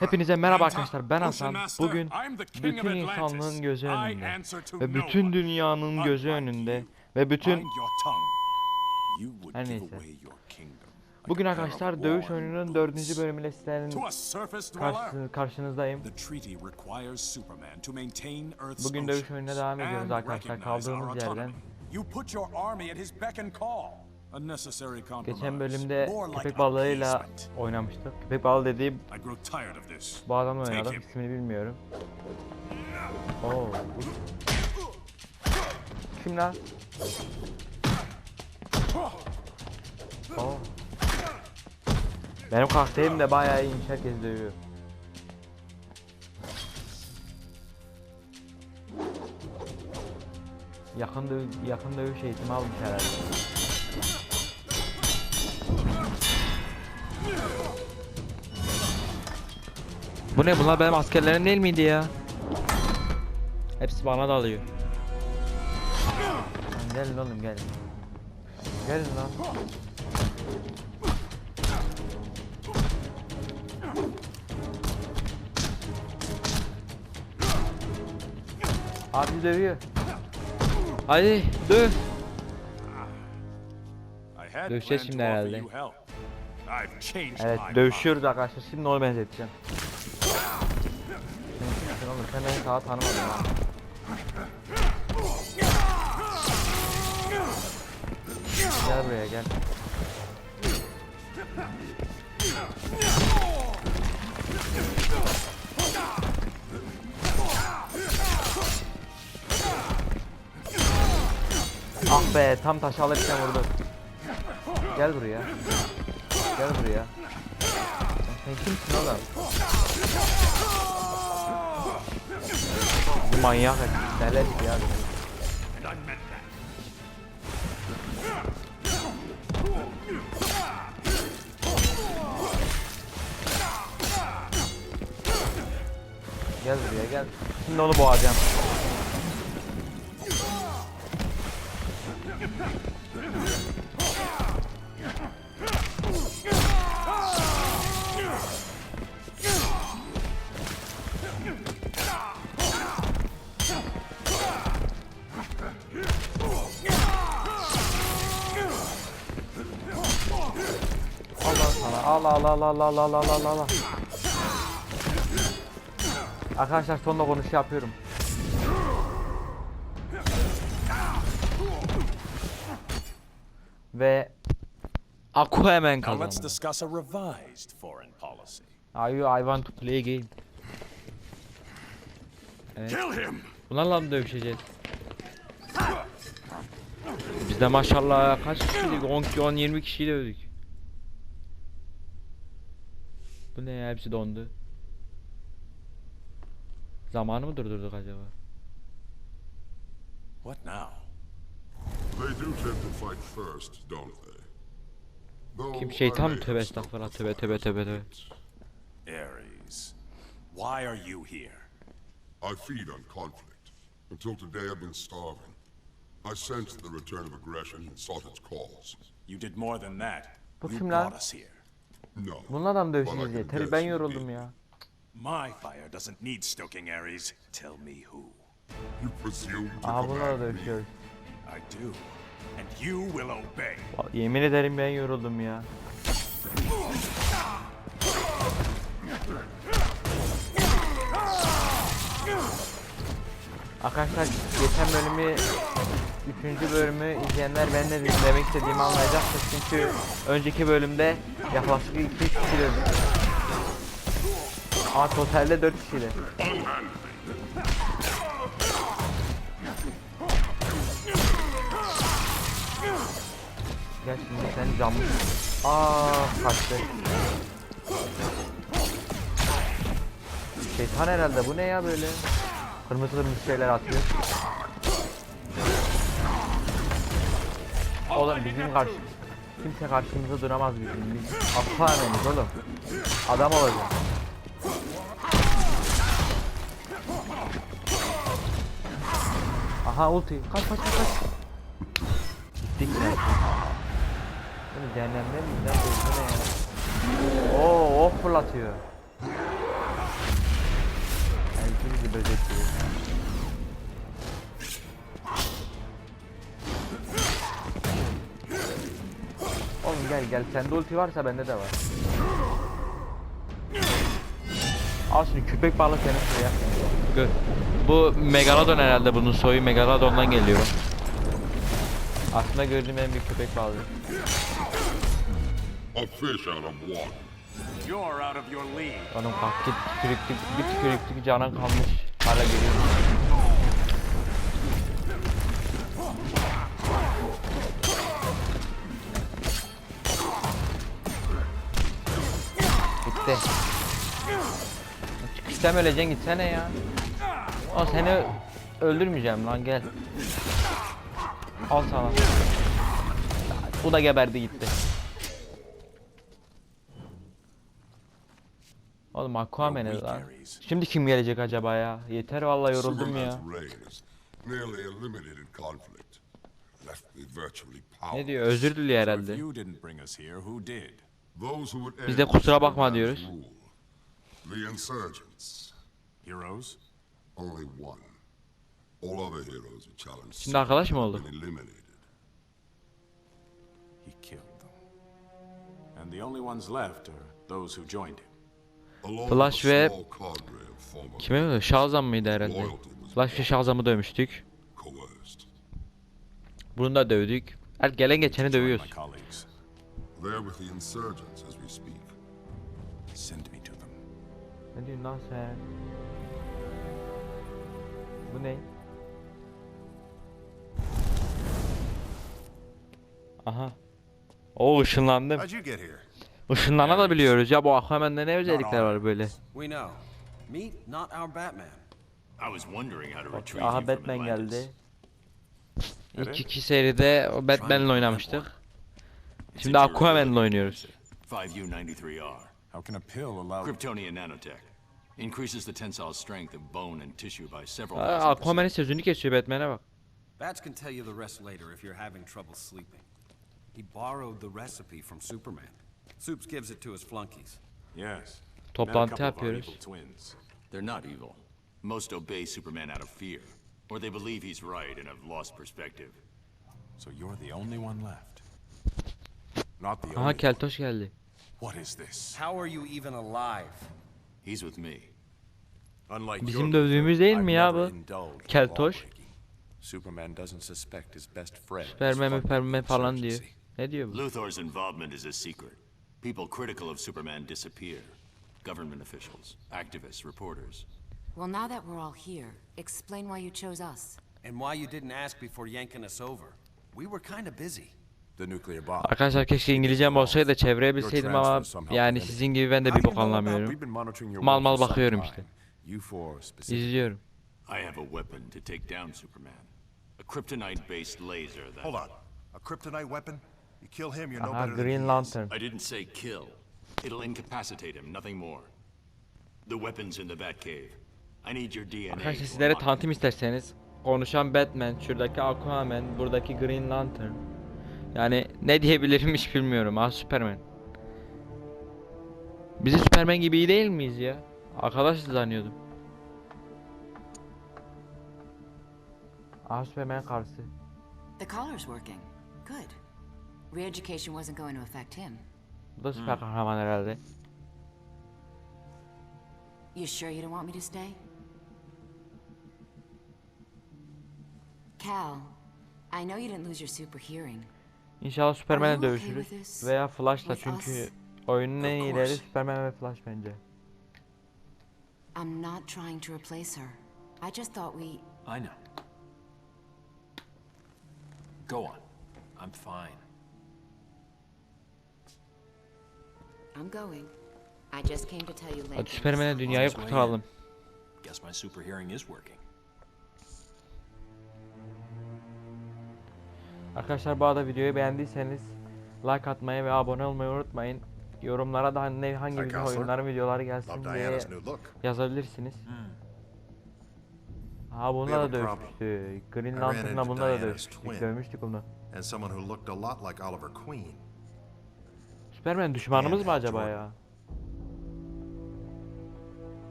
Hepinize merhaba arkadaşlar ben Hasan. Bugün bütün insanlığın gözü önünde ve bütün dünyanın gözü önünde ve bütün Her neyse. Bugün arkadaşlar dövüş oyununun dördüncü bölümüyle sizlerin karşı, karşınızdayım. Bugün dövüş oyununa devam ediyoruz arkadaşlar. kaldığımız yerden. Geçen bölümde köpek balığıyla oynamıştık. Köpek balığı dediğim bu adamla oynadık ismini bilmiyorum. Oo. Kim lan? Oo. Benim karakterim de bayağı iyiymiş herkes dövüyor. Yakın döv yakın dövüş eğitimi almış herhalde. Bu ne bunlar benim askerlerim değil miydi ya? Hepsi bana dalıyor. Lan gelin oğlum gelin. Gelin lan. Abi dövüyor. Hadi döv. Dövüşeceğiz şimdi herhalde. Evet dövüşüyoruz arkadaşlar. Şimdi onu benzeteceğim. Sen beni daha tanımadın ha. Gel buraya gel. Ah be tam taş alırken vurdu. Gel buraya. Gel buraya. Sen kimsin oğlum? Manyak Delet ya. Gel buraya gel. Şimdi onu boğacağım. Al al al al al al al al al. Arkadaşlar sonunda konuş yapıyorum. Ve Aku hemen Now let's kazandı. discuss a revised foreign policy. Are you I want to play game. Evet. Bunlarla mı dövüşeceğiz? Biz de maşallah kaç kişiydik? 10 10 20 kişiyi dövdük. Bu ne ya? Hepsi dondu. Zamanı mı durdurduk acaba? What now? They do tend to fight first, don't they? Kim şeytan mı? Tövbe estağfurullah. Tövbe tövbe tövbe tövbe. Ares, why are you here? I feed on conflict. Until today I've been starving. I sensed the return of aggression and sought its cause. You did more than that. Bu You kim lan? brought us here. No. Bunlarla mı dövüşeceğiz diye. Tabii ben yoruldum ya. My fire doesn't need stoking, Ares. Tell me who. You presume to Aha bunlarla command me. dövüşüyoruz. I do. And you will obey. Vallahi Yemin ederim ben yoruldum ya. Arkadaşlar geçen bölümü Üçüncü bölümü izleyenler ben de demek istediğimi anlayacaktır çünkü önceki bölümde yaklaşık 2-3 kişi. Ama totalde 4 kişiydi. Gel şimdi sen camlı. Aa kaçtı. Şeytan herhalde bu ne ya böyle? Kırmızı kırmızı şeyler atıyor. Oğlum bizim karşı kimse karşımıza duramaz bizim. Biz asla emeniz oğlum. Adam olacak. Aha ulti. Kaç kaç kaç. Gittik ya. Bunu cehennemde mi? Ne ya? Oo ok fırlatıyor. Böcekli bizi böcek gibi. Oğlum gel gel sende ulti varsa bende de var. Al şimdi köpek balığı seni şuraya. Gör. Bu Megalodon herhalde bunun soyu Megalodon'dan geliyor. Aslında gördüğüm en büyük köpek balığı. A fish out of water. You're out of your league. Onun kalk git tükürüklük bir tükürüklük canan kalmış. Hala geliyor. Çıkıştan öleceksin gitsene ya. O seni öldürmeyeceğim lan gel. Al sana. Bu da geberdi gitti. Oğlum Aquaman'e lan. Şimdi kim gelecek acaba ya? Yeter vallahi yoruldum ya. Ne diyor? Özür diliyor herhalde. Biz de kusura bakma diyoruz. The insurgents. Heroes? Only one. All other heroes who challenged Şimdi arkadaş mı eliminated. He killed them. And the only ones left are those who joined him. Along Flash ve- small cadre of former Kime mi? Shazam mıydı herhalde? Flash ve Shazam'ı dövmüştük. coerced. Bunu da dövdük. Her gelen geçeni dövüyoruz. colleagues. They're with the insurgents as we speak. Ne diyorsun lan sen? Bu ne? Aha. O ışınlandım. How'd you get here? Işınlana da biliyoruz ya bu Aquaman'da ne özellikler var böyle. We know. Meet not our Batman. I was wondering how to retrieve Aha Batman geldi. İlk iki seride o Batman'le oynamıştık. Şimdi Aquaman'la oynuyoruz. 5U93R. How can a pill allow... Kryptonian nanotech. Increases the tensile strength of bone and tissue by several Aa, thousand Aquaman'in sözünü kesiyor Batman'e bak. Bats can tell you the rest later if you're having trouble sleeping. He borrowed the recipe from Superman. Soups gives it to his flunkies. Yes. Toplantı Met a couple yapıyoruz. twins. They're not evil. Most obey Superman out of fear. Or they believe he's right and have lost perspective. So you're the only one left. Not the Aha only Keltoş geldi. What is this? How are you even alive? He's with me. Unlike Bizim dövdüğümüz değil I've mi ya bu? indulged in Keltoş. lawbreaking. Superman doesn't suspect his best friend. is Superman Superman falan diyor. Ne diyor bu? Luthor's involvement is a secret. People critical of Superman disappear. Government officials, activists, reporters. Well, now that we're all here, explain why you chose us. And why you didn't ask before yanking us over? We were kind of busy. Arkadaşlar keşke İngilizcem olsaydı da çevreye bilseydim ama yani sizin gibi ben de bir bok anlamıyorum. Mal mal bakıyorum işte. İzliyorum. I have a weapon to take down Superman. A kryptonite-based laser that... Hold on. A kryptonite weapon? You kill him, you're no better than Green. Lantern. I didn't say kill. It'll incapacitate him, nothing more. The weapon's in the Batcave. I need your DNA. Arkadaşlar sizlere tanıtım isterseniz konuşan Batman, şuradaki Aquaman, buradaki Green Lantern. Yani ne diyebilirim hiç bilmiyorum. Ah Superman. Bizi Superman gibi iyi değil miyiz ya? Arkadaş zannediyordum. Ah Superman karısı. The collar's working. Good. Re-education wasn't going to affect him. Bu da süper kahraman herhalde. You sure you don't want me to stay? Cal, I know you didn't lose your super hearing. İnşallah Superman'le dövüşürüz. Veya Flash'la çünkü oyunun en iyileri. Superman ve Flash bence. I'm not trying to replace her. I just thought we... I know. Go on. I'm fine. I'm going. I just came to tell you Hadi Lincoln. Superman'e dünyayı kurtaralım. Guess my super hearing is working. Arkadaşlar bu arada videoyu beğendiyseniz like atmayı ve abone olmayı unutmayın. Yorumlara da ne hangi video oyunların videoları gelsin diye yazabilirsiniz. Ha We bununla have da dövüştük. Green Lantern'la bununla da dövüştük. Dövmüştük onu. And someone who looked a lot like Oliver Queen. Superman düşmanımız mı acaba ya?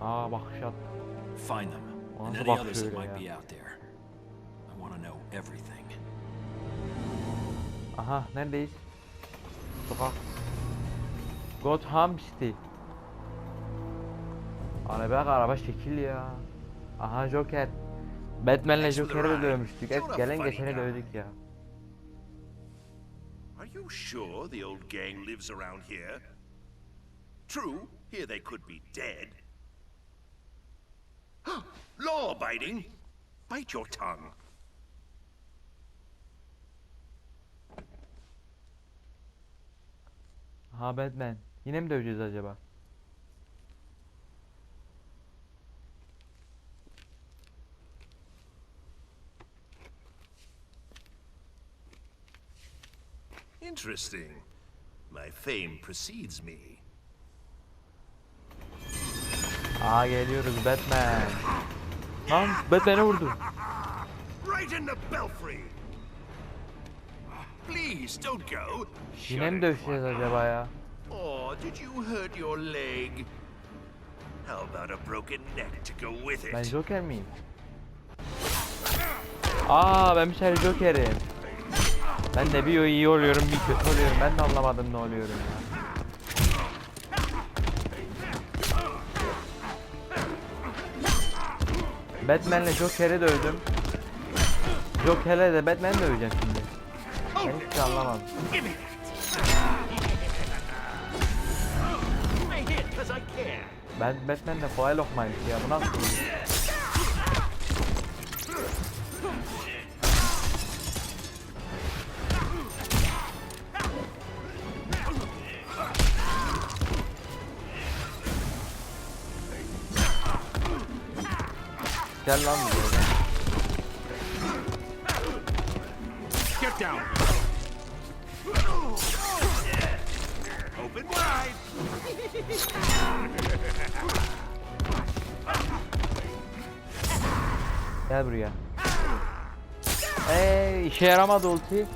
Aa bakış at. Find them. And any others that bakıyor might be out there. I want to know everything. Aha neredeyiz? Sokak. Gotham City. Araba araba şekil ya. Aha Joker. Batman'le Joker'i de dövmüştük. Hep gelen geçeni dövdük ya. Are you sure the old gang lives around here? True, here they could be dead. Law abiding? Bite your tongue. Aha Batman. Yine mi döveceğiz acaba? Interesting. My fame precedes me. Aa geliyoruz Batman. Lan Batman'e vurdu. Right in the belfry! Please, don't go. Yine mi dövüşeceğiz acaba ya? Or did you hurt your leg? How about a broken neck to go with it? Ben Joker miyim? Aa ben bir şey Joker'im. Ben de bir iyi oluyorum bir kötü oluyorum. Ben de anlamadım ne oluyorum ya. Batman'le Joker'i dövdüm. Joker'le de Batman'i döveceğim şimdi. Ben hiç şey anlamadım. Ben Batman de kolay lokmaymış ya. Bu nasıl? Gel lan buraya. Get down. Open wide. Gel buraya. Ey işe yaramadı ulti.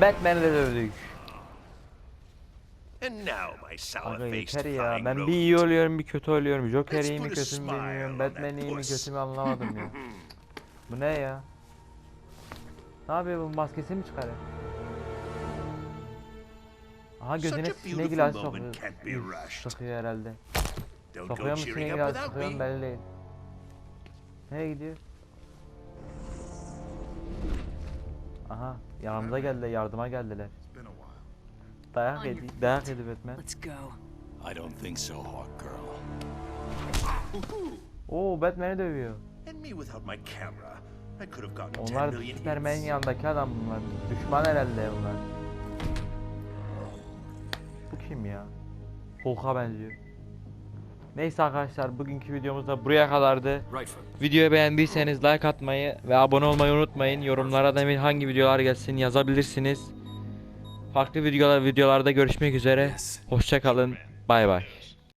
Batman'i de dövdük. And now, my sour Aga yeter ya. Ben bir iyi oluyorum bir kötü oluyorum. Joker iyi mi kötü mü bilmiyorum. Batman iyi mi kötü mü anlamadım ya. Bu ne ya? Ne yapıyor bu maskesi mi çıkarıyor? Aha gözüne ilacı moment sokuyor. Sıkıyor herhalde. Sokuyor mu sıkıyor mu me. belli değil. Nereye gidiyor? Aha yanımıza geldiler yardıma geldiler. Dayak yedi, dayak yedi Batman. Let's go. I don't think so, Hawk Girl. Oo Batman'i dövüyor. And me without my camera. I could have gotten 10 Onlar Superman'in yanındaki adam bunlar. Düşman herhalde bunlar. Bu kim ya? Hulk'a benziyor. Neyse arkadaşlar bugünkü videomuz da buraya kadardı. Videoyu beğendiyseniz like atmayı ve abone olmayı unutmayın. Yorumlara da hangi videolar gelsin yazabilirsiniz. Farklı videolar videolarda görüşmek üzere. Hoşça kalın. Bay bay.